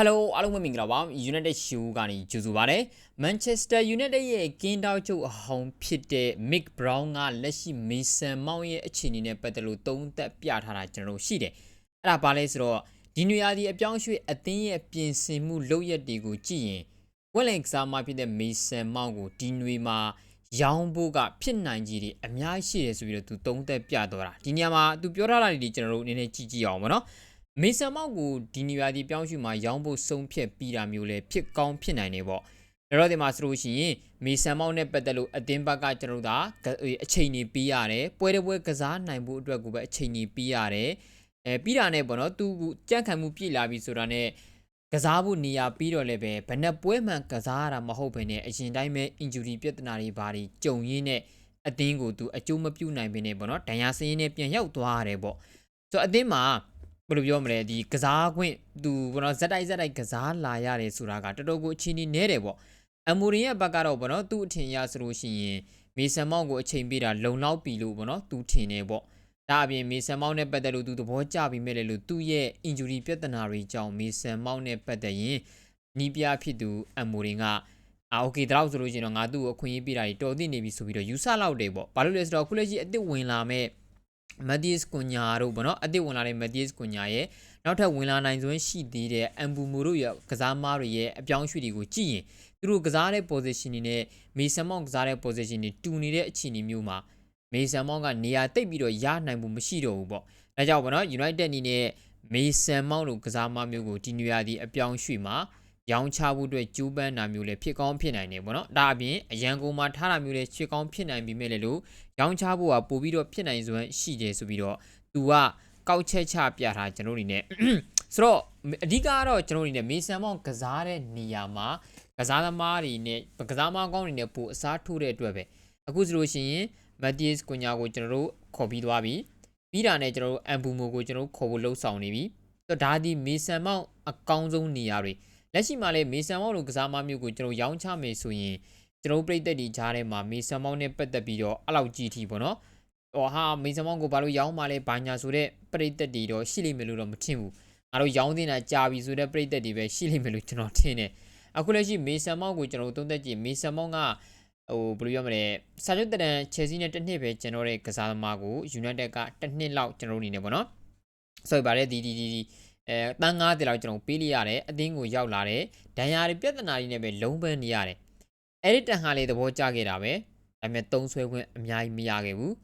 Hello အားလုံးပဲမင်္ဂလာပါ United Show ကနေကြိုဆိုပါရစေ Manchester United ရဲ့ကင်းတောက်ချုပ်အဟောင်းဖြစ်တဲ့ Mick Brown ကလက်ရှိ Mason Mount ရဲ့အခြေအနေနဲ့ပတ်သက်လို့သုံးသပ်ပြထားတာကျွန်တော်တို့ရှိတယ်အဲ့ဒါဘာလဲဆိုတော့ဒီနွေရာသီအပြောင်းရွှေ့အသင်းရဲ့ပြင်ဆင်မှုလုပ်ရက်တွေကိုကြည့်ရင်ဝက်လင်ကစားမဖြစ်တဲ့ Mason Mount ကိုဒီနွေမှာရောင်းဖို့ကဖြစ်နိုင်ကြီးတွေအများကြီးရှိတယ်ဆိုပြီးတော့သူသုံးသပ်ပြတော့တာဒီနေရာမှာသူပြောထားတာတွေကျွန်တော်တို့နည်းနည်းကြည့်ကြည့်အောင်ပါနော် မေဆန်မောက်ကိုဒီနေရာဒီပြောင်းရွှေ့မှာရောင်းဖို့ဆုံးဖြတ်ပြီးတာမျိုးလည်းဖြစ်ကောင်းဖြစ်နိုင်နေပေါ့။ဒါတော့ဒီမှာဆိုလို့ရှိရင်မေဆန်မောက်နဲ့ပတ်သက်လို့အတင်းဘက်ကကျွန်တော်တို့ဒါအချိန်ကြီးပြီးရတယ်။ပွဲတစ်ပွဲကစားနိုင်ဖို့အတွက်ကိုပဲအချိန်ကြီးပြီးရတယ်။အဲပြီးတာနဲ့ပေါ့နော်သူကကြန့်ခံမှုပြည့်လာပြီဆိုတာနဲ့ကစားဖို့နေရာပြီးတော့လည်းပဲဘယ်နှပွဲမှန်ကစားရတာမဟုတ်ဘဲနဲ့အရင်တိုင်းပဲ injury ပြဿနာတွေဘာတွေကြုံရင်းနဲ့အသင်းကိုသူအကျိုးမပြုနိုင်ဘဲနဲ့ပေါ့နော်ဒဏ်ရာစင်းနဲ့ပြန်ရောက်သွားရတယ်ပေါ့။ဆိုတော့အသင်းမှာ ဘယ်လိုပြောမလဲဒီကစားခွင့်သူဘောနော်ဇက်တိုက်ဇက်တိုက်ကစားလာရတယ်ဆိုတာကတော်တော်ကိုအချင်းကြီးနဲတယ်ပေါ့အမူရင်ရဲ့ဘက်ကတော့ဘောနော်သူ့အထင်ရဆိုလို့ရှိရင်မေဆန်မောင်ကိုအချိန်ပေးတာလုံလောက်ပြီလို့ဘောနော်သူထင်နေပေါ့ဒါအပြင်မေဆန်မောင်နဲ့ပတ်သက်လို့သူသဘောကျပြီးမဲ့လေလို့သူ့ရဲ့ injury ပြဿနာတွေကြောင့်မေဆန်မောင်နဲ့ပတ်သက်ရင်နီးပြဖြစ်သူအမူရင်ကအာโอเคဒါတော့ဆိုလို့ရှိရင်တော့ငါသူ့ကိုအခွင့်အရေးပေးတာတွေတော်သိနေပြီဆိုပြီးတော့ယူဆလောက်တယ်ပေါ့ဘာလို့လဲဆိုတော့ခုလက်ရှိအစ်စ်ဝင်လာမဲ့ မက်ဒီစ်ကွန်ညာတို့ဗောနော်အစ်စ်ဝင်လာတဲ့မက်ဒီစ်ကွန်ညာရဲ့နောက်ထပ်ဝင်လာနိုင်စွမ်းရှိသေးတဲ့အမ်ဘူမူတို့ရဲ့ကစားမားတွေရဲ့အပြောင်းရွှေ့တွေကိုကြည့်ရင်သူတို့ကစားတဲ့ position တွေနဲ့မေဆန်မောင်ကစားတဲ့ position တွေတူနေတဲ့အခြေအနေမျိုးမှာမေဆန်မောင်ကနေရာတိတ်ပြီးတော့ရနိုင်မှုမရှိတော့ဘူးပေါ့ဒါကြောင့်ဗောနော် United အနေနဲ့မေဆန်မောင်တို့ကစားမားမျိုးကိုဒီနေရာဒီအပြောင်းရွှေ့မှာ ရောင်းချဖို့အတွက်ကျိုးပန်းတာမျိုးလည်းဖြစ်ကောင်းဖြစ်နိုင်တယ်ပေါ့နော်ဒါအပြင်အရန်ကုန်မှာထားတာမျိုးလည်းဖြစ်ကောင်းဖြစ်နိုင်ပြီမဲ့လေလို့ရောင်းချဖို့ကပို့ပြီးတော့ဖြစ်နိုင်စွမ်းရှိတယ်ဆိုပြီးတော့သူကကောက်ချက်ချပြထားကျွန်တော်အနေနဲ့ဆိုတော့အဓိကကတော့ကျွန်တော်အနေနဲ့မေဆန်မောင်ကစားတဲ့နေရာမှာကစားသမားတွေနဲ့ကစားသမားကောင်းတွေနဲ့ပို့အစားထိုးတဲ့အတွက်ပဲအခုဆိုလို့ရှိရင်မက်တီးစ်ကွန်ညာကိုကျွန်တော်တို့ခေါ်ပြီးသွားပြီပြီးတာနဲ့ကျွန်တော်တို့အမ်ဘူမိုကိုကျွန်တော်တို့ခေါ်ဖို့လှုံ့ဆော်နေပြီဆိုတော့ဒါဒီမေဆန်မောင်အကောင်းဆုံးနေရာတွေ လက်ရှိမှာလည်းမေဆန်မောင်လိုကစားမမျိုးကိုကျွန်တော်ရောင်းချမယ်ဆိုရင်ကျွန်တော်ပြည်သက်တွေကြားထဲမှာမေဆန်မောင်နဲ့ပတ်သက်ပြီးတော့အဲ့လောက်ကြည့်ထီပေါ့နော်ဟောဟာမေဆန်မောင်ကိုဘာလို့ရောင်းမှလဲဘာညာဆိုတဲ့ပြည်သက်တွေတော့ရှိလိမ့်မယ်လို့တော့မထင်ဘူးငါတို့ရောင်းတင်တာကြာပြီဆိုတဲ့ပြည်သက်တွေပဲရှိလိမ့်မယ်လို့ကျွန်တော်ထင်တယ်အခုလက်ရှိမေဆန်မောင်ကိုကျွန်တော်သုံးသက်ကြည့်မေဆန်မောင်ကဟိုဘယ်လိုပြောမလဲစာချုပ်တန်ချယ်ဆီနဲ့တစ်နှစ်ပဲကျွန်တော်တဲ့ကစားသမားကို United ကတစ်နှစ်လောက်ကျွန်တော်အနေနဲ့ပေါ့နော်ဆိုပါလေဒီဒီဒီ အဲတန်း90လောက်ကျွန်တော်ပေးလိုက်ရတယ်အသင်းကိုရောက်လာတယ်ဒဏ်ရာတွေပြဿနာတွေနဲ့ပဲလုံးပန်းနေရတယ်အဲ့ဒီတန်ဟာလေးသဘောကျခဲ့တာပဲဒါပေမဲ့သုံးဆွဲခွင့်အများကြီးမရခဲ့ဘူး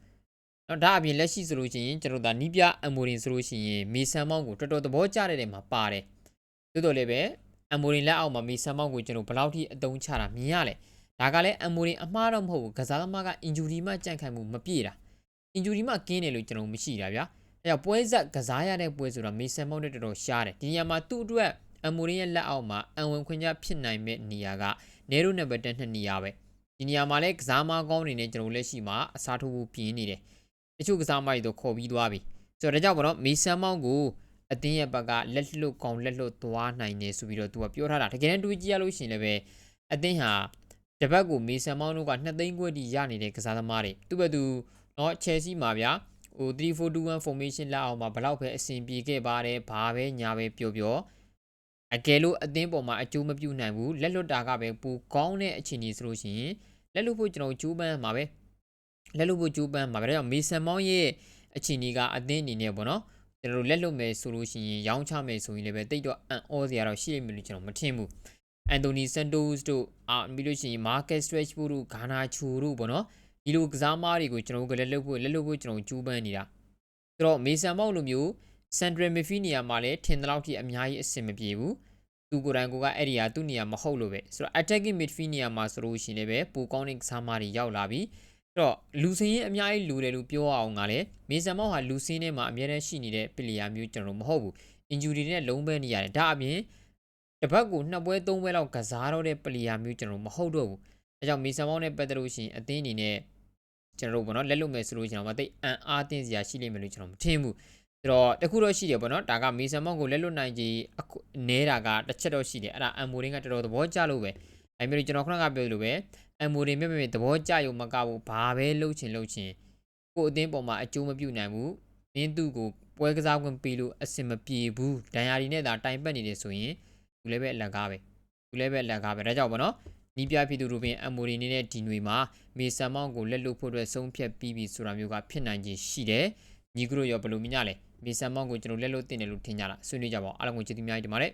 တော့ဒါအပြင်လက်ရှိဆိုလို့ရှိရင်ကျွန်တော်ဒါနီးပြအမိုရင်ဆိုလို့ရှိရင်မေဆန်မောင်းကိုတော်တော်သဘောကျတဲ့နေမှာပါတယ်တိုးတော်လည်းပဲအမိုရင်လက်အောက်မှာမေဆန်မောင်းကိုကျွန်တော်ဘယ်လောက်ထိအတုံးချတာမြင်ရလဲဒါကလည်းအမိုရင်အမှားတော့မဟုတ်ဘူးကစားသမားကအင်ဂျူရီမှကြန့်ခိုင်မှုမပြေတာအင်ဂျူရီမှကင်းတယ်လို့ကျွန်တော်မရှိတာဗျာ အဲ့တော့ပွဲဆက်ကစားရတဲ့ပွဲဆိုတော့မေဆန်မုံနဲ့တော်တော်ရှားတယ်ဒီညမှာသူ့အတွက်အမိုရီရဲ့လက်အောက်မှာအံဝင်ခွင့်ရဖြစ်နိုင်မဲ့နေရာကနေရိုနံပါတ်10နှစ်နေရာပဲဒီနေရာမှာလည်းကစားမကောင်းနေနဲ့ကျွန်တော်လက်ရှိမှာအစားထိုးဖို့ပြင်နေတယ်တချို့ကစားမတွေတော့ခေါ်ပြီးသွားပြီဆိုတော့ဒါကြောင့်ပေါ့နော်မေဆန်မောင်းကိုအတင်းရဲ့ဘက်ကလက်လွတ်ကောင်လက်လွတ်သွားနိုင်တယ်ဆိုပြီးတော့သူကပြောထားတာတကယ်တမ်းတွေးကြည့်ရလို့ရှိရင်လည်းပဲအတင်းဟာတပတ်ကိုမေဆန်မောင်းတို့က2သိန်းခွဲတိရနေတဲ့ကစားသမားတွေသူ့ဘက်သူနော်ချယ်ဆီမှာဗျာ ဟို3421 formation လက်အောင်မှာဘလောက်ပဲအဆင်ပြေခဲ့ပါတယ်ဘာပဲညာပဲပြောပြောအကယ်လို့အသင်းပေါ်မှာအကျိုးမပြုနိုင်ဘူးလက်လွတ်တာကပဲပူကောင်းတဲ့အခြေအနေဆိုလို့ရှိရင်လက်လွတ်ဖို့ကျွန်တော်ကြိုးပမ်းမှာပဲလက်လွတ်ဖို့ကြိုးပမ်းမှာပဲဒါကြောင့်မေဆန်မောင်းရဲ့အခြေအနေကအသင်းအနေနဲ့ပေါ့နော်ကျွန်တော်တို့လက်လွတ်မယ်ဆိုလို့ရှိရင်ရောင်းချမယ်ဆိုရင်လည်းပဲတိတ်တော့အန်အောစရာတော့ရှိလိမ့်မယ်လို့ကျွန်တော်မထင်ဘူးအန်တိုနီဆန်တိုစ်တို့အာပြီးလို့ရှိရင်မာကက်စထရက်ချ်ဖို့တို့ဂါနာချူတို့ပေါ့နော် ဒီလိုကစားမားတွေကိုကျွန်တော်တို့ကလက်လွတ်ဖို့လက်လွတ်ဖို့ကျွန်တော်ကြိုးပမ်းနေတာဆိုတော့မေဆန်မောက်လိုမျိုး Central Midfield နေရာမှာလည်းထင်တဲ့လောက်ထိအများကြီးအဆင်မပြေဘူးသူကိုယ်တိုင်ကိုကအဲ့ဒီဟာသူ့နေရာမဟုတ်လို့ပဲဆိုတော့ attacking midfield နေရာမှာဆိုလို့ရှိရင်လည်းပိုကောင်းတဲ့ကစားမားတွေရောက်လာပြီအဲ့တော့လူစင်းရင်အများကြီးလူတယ်လို့ပြောအောင်ကလည်းမေဆန်မောက်ဟာလူစင်းထဲမှာအများနဲ့ရှိနေတဲ့ပလီယာမျိုးကျွန်တော်မဟုတ်ဘူး injury တွေနဲ့လုံးပဲနေရတယ်ဒါအပြင်တစ်ပတ်ကိုနှစ်ပွဲသုံးပွဲလောက်ကစားတော့တဲ့ပလီယာမျိုးကျွန်တော်မဟုတ်တော့ဘူးအဲကြောင့်မေဆန်မောက်နဲ့ပတ်သက်လို့ရှိရင်အသင်းအနေနဲ့ ကျွန်တော်တို့ဘောနော်လက်လွတ်မယ်ဆိုလို့ကျွန်တော်မသိအန်အားတင်းစရာရှိလိမ့်မယ်လို့ကျွန်တော်မထင်ဘူးဆိုတော့တခုတော့ရှိတယ်ပေါ့နော်ဒါကမေဆန်မောက်ကိုလက်လွတ်နိုင်ကြီးနဲတာကတစ်ချက်တော့ရှိတယ်အဲ့ဒါအမ်မိုရင်းကတော်တော်သဘောကျလို့ပဲအဲမျိုးကျွန်တော်ခုနကပြောလို့ပဲအမ်မိုရင်းမြဲမြဲသဘောကျရုံမကဘူးဘာပဲလှုပ်ချင်လှုပ်ချင်ကိုအသင်းပေါ်မှာအကျိုးမပြုနိုင်ဘူးမင်းသူ့ကိုပွဲကစားခွင့်ပေးလို့အဆင်မပြေဘူးဒဏ်ရာတွေနဲ့သာတိုင်ပတ်နေတယ်ဆိုရင်သူလည်းပဲအလက်ကားပဲသူလည်းပဲအလက်ကားပဲဒါကြောင့်ဗောနော် နီးပြပြည်သူတို့ပင်အမိုရီနေတဲ့ဒီຫນွေမှာမေဆန်မောင်းကိုလက်လွတ်ဖို့အတွက်ဆုံးဖြတ်ပြီးပြီဆိုတာမျိုးကဖြစ်နိုင်ခြင်းရှိတယ်ညီကတို့ရောဘယ်လိုမြင်ကြလဲမေဆန်မောင်းကိုကျွန်တော်လက်လွတ်တင်တယ်လို့ထင်ကြလားဆွေးနွေးကြပါဦးအားလုံးကိုကျေးဇူးအများကြီးတင်ပါတယ်